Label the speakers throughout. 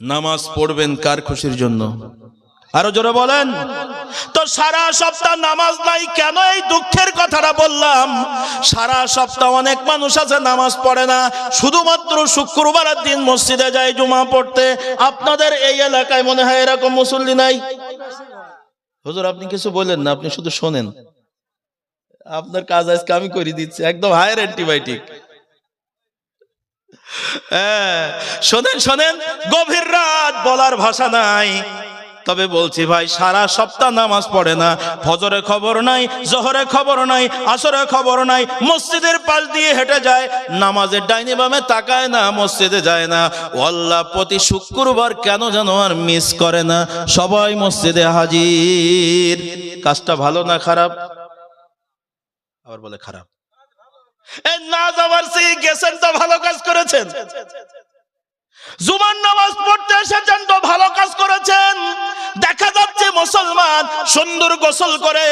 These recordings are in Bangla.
Speaker 1: নামাজ পড়বেন কার খুশির জন্য? আরও জোরে বলেন। তো সারা সপ্তাহ নামাজ নাই, কেন এই দুঃখের কথাটা বললাম? সারা সপ্তাহ অনেক মানুষ আছে, নামাজ পড়ে না। শুধুমাত্র শুক্রবারের দিন মসজিদে যায় জুমা পড়তে। আপনাদের এই এলাকায় মনে হয় এরকম মুসল্লি নাই? হুজুর, আপনি কিছু বলেন না, আপনি শুধু শোনেন। আপনার কাজ আজকে আমি করে দিচ্ছি। একদম হায়ার অ্যান্টিবায়োটিক শোনেন শোনেন, গভীর রাত বলার ভাষা নাই। তবে বলছি ভাই, সারা সপ্তাহ নামাজ পড়ে না। ফজরে খবর নাই, জহরে খবর নাই, আসরে খবর নাই। মসজিদের পাশ দিয়ে হেঁটে যায়, নামাজের ডাইনি বামে তাকায় না, মসজিদে যায় না। ও আল্লাহ প্রতি শুক্রবার কেন যেন আর মিস করে না। সবাই মসজিদে হাজির। কাজটা ভালো না খারাপ? আবার বলে খারাপ। না যাওয়ার সেই গেছেন তো ভালো কাজ করেছেন। জুমার নামাজ পড়তে এসেছেন তো ভালো কাজ করেছেন। দেখা যাচ্ছে মুসলমান সুন্দর গোসল করে,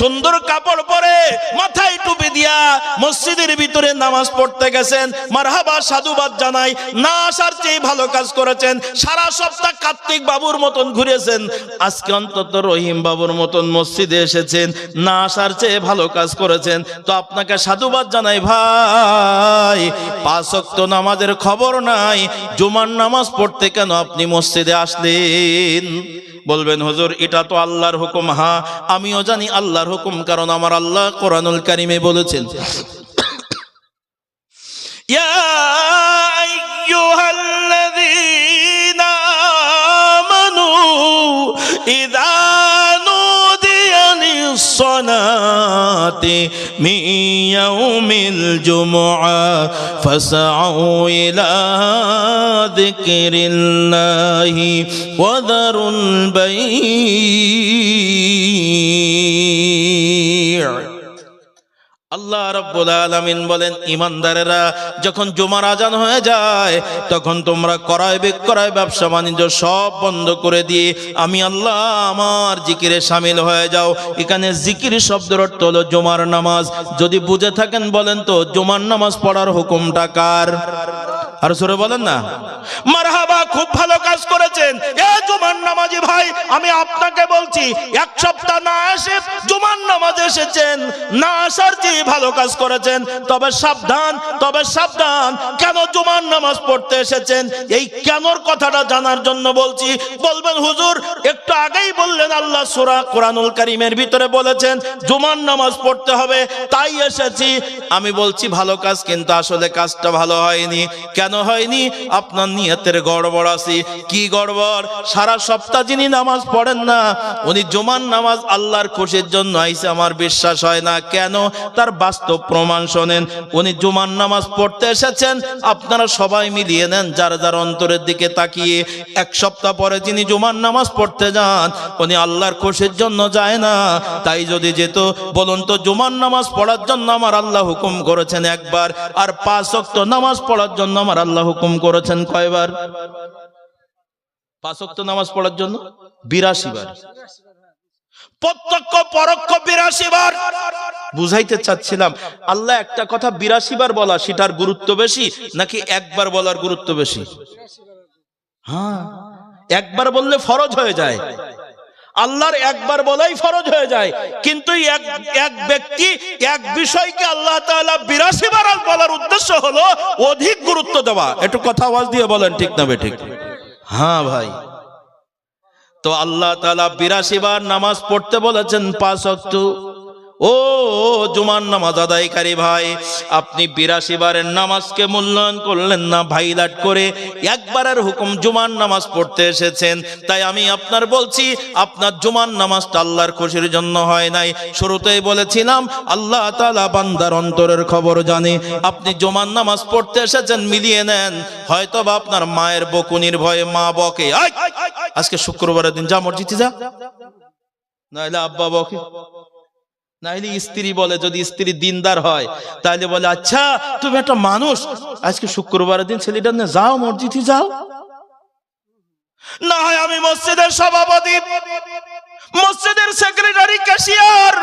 Speaker 1: সুন্দর কাপড় পরে, মাথায় টুপি দিয়া মসজিদের ভিতরে নামাজ পড়তে গেছেন। মারহাবা, সাধুবাদ জানাই, না আসার চেয়ে ভালো কাজ করেছেন। সারা সপ্তাহ কার্তিক বাবুর মতন ঘুরেছেন। আজকে অন্তত রহিম বাবুর মতন মসজিদে এসেছেন, না আসার চেয়ে ভালো কাজ করেছেন। তো আপনাকে সাধুবাদ জানাই ভাই ওয়াক্ত নামাজের খবর নাই জুমার নামাজ পড়তে কেন আপনি মসজিদে আসলেন? বলবেন, হুজুর, এটা তো আল্লাহর হুকুম, হা, আমিও জানি আল্লাহর হুকুম, কারণ আমার আল্লাহ কোরআনুল কারিমে বলেছেন। ইয়া আইয়ুহাল্লাযীনা আমানু الجمعة فسعوا إلى ذكر الله وذروا البيت আল্লাহ রাব্বুল আলামিন বলেন ইমানদারেরা যখন জুমার আজান হয়ে যায়, তখন তোমরা ক্রয় বিক্রয়, ব্যবসা বাণিজ্য সব বন্ধ করে দিয়ে, আমি আল্লাহ আমার জিকিরে সামিল হয়ে যাও। এখানে জিকির শব্দের অর্থ হলো জুমার নামাজ। যদি বুঝে থাকেন বলেন তো, জুমার নামাজ পড়ার হুকুমটা কার? আর সরে বলেন না। মারহাবা! আমি আপনাকে বলছি, এক সপ্তাহ না এসে জুমার নামাজ এসেছেন, না আসার চেয়ে ভালো কাজ করেছেন, তবে সাবধান তবে সাবধান, কেন জুমার নামাজ পড়তে এসেছেন? এই কেনর কথাটা জানার জন্য বলছি, বলবেন হুজুর, একটু আগেই বললেন আল্লাহ সূরা কোরআনুল কারীমের ভিতরে বলেছেন, জুমার নামাজ পড়তে হবে, তাই এসেছি। আমি বলছি, ভালো কাজ, কিন্তু আসলে কাজটা ভালো হয়নি। কেন হয়নি? আপনার নিয়তের গড়বড় আছে। কি গড়বড়? সারা সপ্তাহ যিনি নামাজ পড়েন না। উনি জুমার নামাজ আল্লাহর খুশির জন্য আইসে আমার বিশ্বাস হয় না। কেন? তার বাস্তব প্রমাণ শোনেন। উনি জুমার নামাজ পড়তে এসেছেন। আপনারা সবাই মিলিয়ে নেন, যার যার অন্তরের দিকে তাকিয়ে। এক সপ্তাহ পরে যিনি জুমার নামাজ পড়তে যান, উনি আল্লাহর খুশির জন্য যায় না। তাই যদি যেত, বলুন তো, জুমার নামাজ পড়ার জন্য আমার আল্লাহ হুকুম করেছেন একবার, আর পাঁচ ওয়াক্ত নামাজ পড়ার জন্য আমার আল্লাহ হুকুম করেছেন কয়বার? পাঁচ ওয়াক্ত নামাজ পড়ার জন্য? বিরাশি বার। প্রত্যক্ষ, পরোক্ষ বিরাশি বার। বুঝাইতে চাচ্ছিলাম, আল্লাহ একটা কথা বিরাশি বার বলা, সেটার গুরুত্ব বেশি নাকি একবার বলার গুরুত্ব বেশি? হ্যাঁ একবার বললে ফরজ হয়ে যায়। আল্লাহর একবার বলাই ফরজ হয়ে যায়। কিন্তু এক এক ব্যক্তি, এক বিষয়কে আল্লাহ তাআলা বিরাশি বার বলার উদ্দেশ্য হলো অধিক গুরুত্ব দেওয়া। একটু কথা আওয়াজ দিয়ে বলেন, ঠিক না ঠিক? হ্যাঁ ভাই। তো আল্লাহ তালা বিরাশি বার নামাজ পড়তে বলেছেন পাঁচ অক্ট ও জুমার নামাজ আদায়কারী ভাই আপনি বিরাশি বারের নামাজকে মূল্যায়ন করলেন না ভাইলাট করে একবারের হুকুম জুমার নামাজ পড়তে এসেছেন। তাই আমি আপনার বলছি আপনার জুমার নামাজটা আল্লাহর খুশির জন্য হয় নাই। শুরুতেই বলেছিলাম আল্লাহ তালা বান্দার অন্তরের খবর জানে। আপনি জুমার নামাজ পড়তে এসেছেন মিলিয়ে নেন। হয়তো বা আপনার মায়ের বকুনির ভয়ে মা বকে। "আই, আজকে শুক্রবারের দিন যা মসজিদে যা। নাইলে আব্বা বকে। নাইলে স্ত্রী বলে, যদি স্ত্রী দিনদার হয় তাহলে বলে আচ্ছা তুমি একটা মানুষ, আজকে শুক্রবারের দিন ছেলেটা নিয়ে যাও, মসজিদে যাও। না হয় আমি মসজিদের সভাপতি, মসজিদের সেক্রেটারি, ক্যাশিয়ার।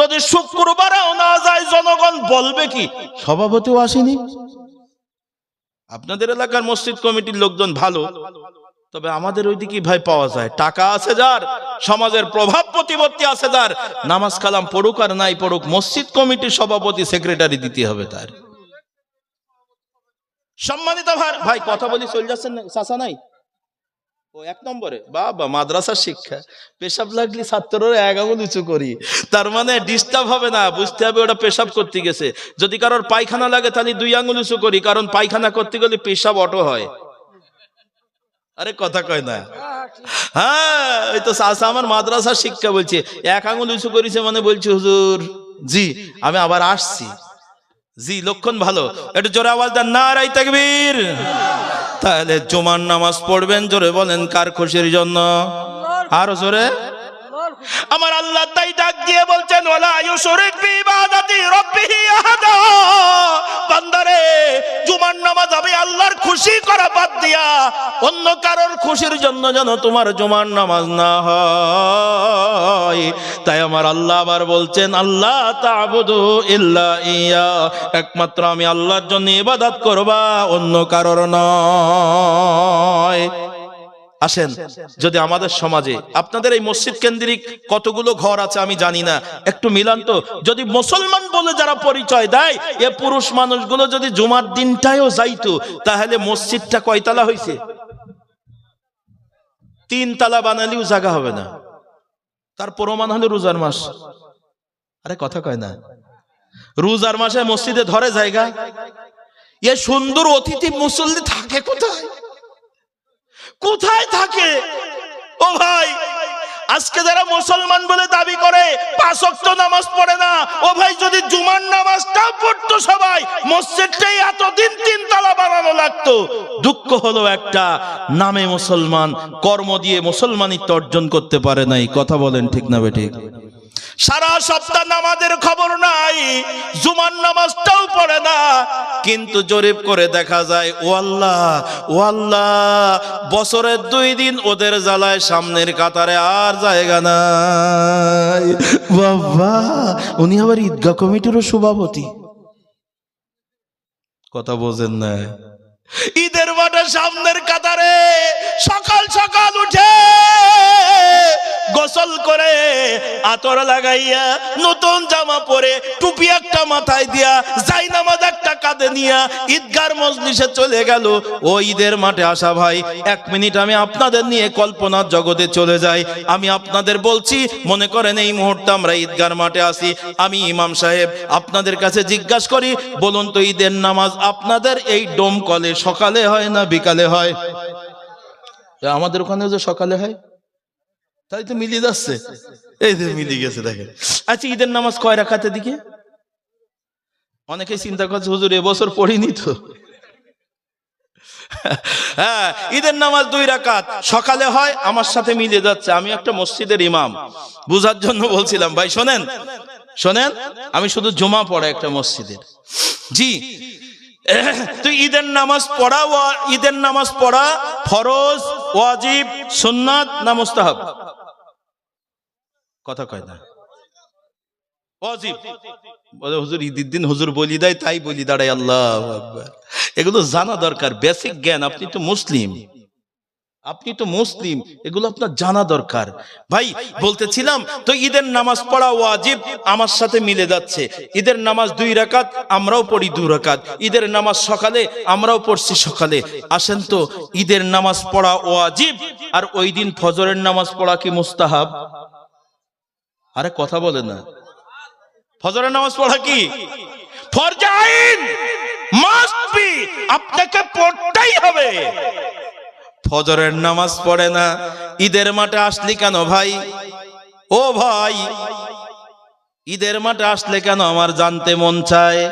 Speaker 1: যদি শুক্রবারেও না যায়, জনগণ বলবে কি, সভাপতিও আসেনি? আপনাদের এলাকার মসজিদ কমিটির লোকজন ভালো। তবে আমাদের ওইদিকে ভাই পাওয়া যায়। টাকা আছে যার, সমাজের প্রভাব প্রতিপত্তি আছে যার। নামাজ কালাম পড়ুক আর নাই পড়ুক, মসজিদ কমিটির সভাপতি সেক্রেটারি দিতে হবে তার। সম্মানিত ভাই কথা বলি, চলে যাচ্ছেন চাষা নাই? ও, এক নম্বরে। বাবা, মাদ্রাসার শিক্ষা। পেশাব লাগলে ছাত্ররা এক আঙুল উঁচু করি। তার মানে ডিস্টার্ব হবে না, বুঝতে হবে ওটা পেশাব করতে গেছে। যদি কারোর পায়খানা লাগে, তাহলে দুই আঙুল উঁচু করি। কারণ পায়খানা করতে গেলে পেশাব অটো হয়। আরে কথা কয় না। হ্যাঁ ওই তো সাসা আমার মাদ্রাসার শিক্ষা বলছে। এক আঙুল উঁচু করেছে মানে বলছে, হুজুর, জি, আমি আবার আসছি। জি, লক্ষণ ভালো। একটু জোরে আওয়াজ দেন না রাই তাকবীর। তাহলে জুমার নামাজ পড়বেন, জোরে বলেন কার খুশির জন্য? আরও জোরে। আমার আল্লাহ তাই ডাক দিয়ে বলছেন জুমার আল্লাহর খুশি করা বাদ দিয়া অন্য কারোর খুশির জন্য যেন তোমার জুমার নামাজ না হয়। তাই আমার আল্লাহ আবার বলছেন আল্লাহ তাবুদু ইল্লা ইয়া। একমাত্র আমি আল্লাহর জন্য ইবাদত করবা, অন্য কারোর নয়। আসেন, যদি আমাদের সমাজে আপনাদের এই মসজিদ কেন্দ্রিক কতগুলো ঘর আছে আমি জানি না। একটু মিলান তো, যদি মুসলমান বলে যারা পরিচয় দেয়, এ পুরুষ মানুষগুলো যদি জুমার দিনটায়ও যাইতো, তাহলে মসজিদটা কয়তলা হয়েছে তিন তালা বানালেও জায়গা হবে না। তার প্রমাণ হলো রোজার মাস। আরে কথা কয় না। রোজার মাসে মসজিদে ধরে জায়গা। এ সুন্দর অতিথি মুসল্লি থাকে কোথায়? কোথায় থাকে? ও ভাই, আজকে যারা মুসলমান বলে দাবি করে, পাঁচ ওয়াক্ত নামাজ পড়ে না, ও ভাই, যদি জুমার নামাজটাও পড়তো সবাই, মসজিদটাই এতদিন তিন তালা বানানো লাগতো। দুঃখ হলো একটা, নামে মুসলমান, কর্ম দিয়ে মুসলমানিত্ব অর্জন করতে পারে নাই, কথা বলেন ঠিক না বেঠিক সারা সপ্তাহ নামাজের খবর নাই, জুমার নামাজটাও পড়ে না কিন্তু জরিপ করে দেখা যায়, ও আল্লাহ ও আল্লাহ, বছরের দুই দিন ওদের জ্বালায় সামনের কাতারে আর জায়গা নাই। বাবা, উনি আবার ঈদগাহ কমিটিরও সভাপতি। কথা বোঝেন না ঈদের মাঠে সামনের কাতারে আতর লাগাইয়া নতুন জামা পরে টুপি একটা মাথায় দিয়া যাই নামাজ একটা কাঁধে নিয়া ঈদগার মজলিসে চলে গেল। ও ঈদের মাঠে আসা ভাই, এক মিনিট আমি আপনাদের নিয়ে কল্পনার জগতে চলে যাই। আমি আপনাদের বলছি, মনে করেন এই মুহূর্তে আমরা ঈদগার মাঠে আসি। আমি ইমাম সাহেব, আপনাদের কাছে জিজ্ঞাসা করি, বলুন তো ঈদের নামাজ আপনাদের এই ডোম কলে সকালে হয় না বিকালে হয়? আমাদের ওখানে যে সকালে হয়? তাই তো মিলিয়ে যাচ্ছে। এই যে মিলিয়ে গেছে, দেখেন। আচ্ছা ঈদের নামাজ কয় রাখাতে দিকে? অনেকে চিন্তা করছে, হুজুর, এবছর পড়িনি তো। হ্যাঁ ঈদের নামাজ দুই রাকাত। সকালে হয়, আমার সাথে মিলে যাচ্ছে। আমি একটা মসজিদের ইমাম। বুঝার জন্য বলছিলাম, ভাই, শোনেন শোনেন, আমি শুধু জমা পড়ে একটা মসজিদের জি তুই ঈদের নামাজ পড়া ঈদের নামাজ পড়া ফরজ, ওয়াজিব, সুন্নাত না মুস্তাহাব? কথা কয় না? হুজুর ঈদের দিন হুজুর বলি দেয় তাই বলি দাঁড়াই আল্লাহ এগুলো জানা দরকার বেসিক জ্ঞান আপনি তো মুসলিম। আপনি তো মুসলিম এগুলো আপনার জানা দরকার। ভাই বলতেছিলাম তো ঈদের নামাজ পড়া ওয়াজিব আমার সাথে মিলে যাচ্ছে। ঈদের নামাজ দুই রাকাত আমরাও পড়ি দুই রাকাত। ঈদের নামাজ সকালে আমরাও পড়ছি সকালে। আসেন তো ঈদের নামাজ পড়া ওয়াজিব আর ওই দিন ফজরের নামাজ পড়া কি মুস্তাহাব? আরে কথা বলে না। ফজরের নামাজ পড়া কি? ফরজে আইন মাস্ট বি আপনাকে পড়তেই হবে। ফজরের নামাজ পড়ে না, ঈদের মাঠে আসলি কেন ভাই? ও ভাই, ঈদের মাঠে আসলে কেন আমার জানতে মন চায়?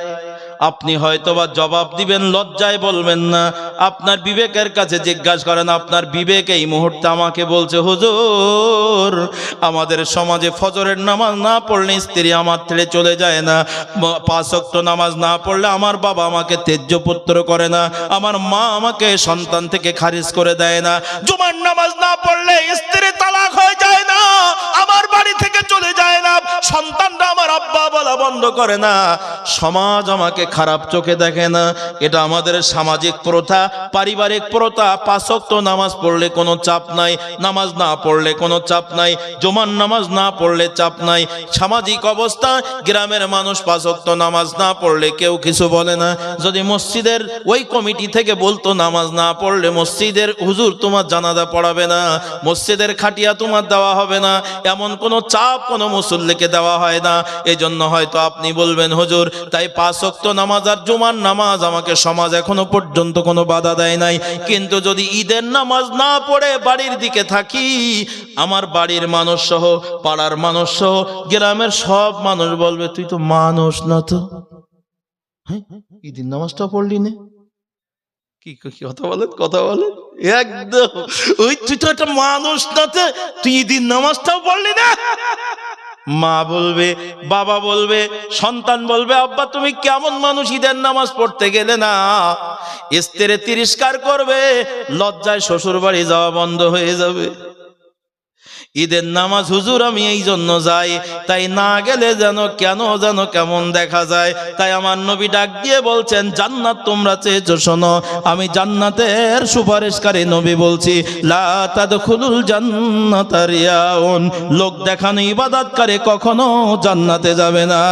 Speaker 1: আপনি হয়তোবা জবাব দিবেন, লজ্জায় বলবেন না। আপনার বিবেকের কাছে জিজ্ঞাসা করেন, আপনার বিবেক এই মুহূর্তে আমাকে বলছে, হুজুর, আমাদের সমাজে ফজরের নামাজ না পড়লে স্ত্রী আমার ছেড়ে চলে যায় না। ম- পাঁচ নামাজ না পড়লে আমার বাবা আমাকে তেজ্য পুত্র করে না। আমার মা আমাকে সন্তান থেকে খারিজ করে দেয় না। জুমার নামাজ না পড়লে স্ত্রী তালাক হয়ে যায় না। আমার বাড়ি থেকে চলে যায় না। সন্তানরা আমার আব্বা বলা বন্ধ করে না। সমাজ আমাকে খারাপ চোখে দেখে না। এটা আমাদের সামাজিক প্রথা, পারিবারিক প্রথা। পাঁচক্ত নামাজ পড়লে কোনো চাপ নাই, নামাজ না পড়লে কোনো চাপ নাই জমান নামাজ না পড়লে চাপ নাই। সামাজিক অবস্থা, গ্রামের মানুষ পাঁচক্ত নামাজ না পড়লে কেউ কিছু বলে না। যদি মসজিদের ওই কমিটি থেকে বলতো, নামাজ না পড়লে মসজিদের হুজুর তোমার জানাজা পড়াবে না, মসজিদের খাটিয়া তোমার দেওয়া হবে না, এমন কোনো চাপ কোনো মুসল্লিকে দেওয়া হয় না। এজন্য হয়তো আপনি বলবেন, হুজুর, তাই পাঁচ ওয়াক্ত নামাজ আর জুমার নামাজ আমাকে সমাজ এখনও পর্যন্ত কোনো বাধা দেয় নাই। কিন্তু যদি ঈদের নামাজ না পড়ে বাড়ির দিকে থাকি, আমার বাড়ির মানুষ সহ, পাড়ার মানুষ সহ, গ্রামের সব মানুষ বলবে, তুই তো মানুষ না তো? হ্যাঁ ঈদের নামাজটা পড়লি না। কি কথা বলেন কথা বলেন। একদম। ওই, তুই তো একটা মানুষ না তুই ঈদের নামাজটাও পড়লি না। মা বলবে, বাবা বলবে, সন্তান বলবে, আব্বা তুমি কেমন মানুষ, ঈদের নামাজ পড়তে গেলে না? স্ত্রী তিরস্কার করবে, লজ্জায় শ্বশুর বাড়ি যাওয়া বন্ধ হয়ে যাবে। ঈদের নামাজ হুজুর আমি এই জন্য যাই। তাই না গেলে যেন, কেন যেন কেমন দেখা যায়। তাই আমার নবী ডাক দিয়ে বলছেন, জান্নাত তোমরা চেয়েছো, শোনো, আমি জান্নাতের সুপারিশকারী নবী বলছি, লা তাদখুলুল জান্নাতা রিয়াউন, লোক দেখানো ইবাদতকারী কখনো জান্নাতে যাবে না।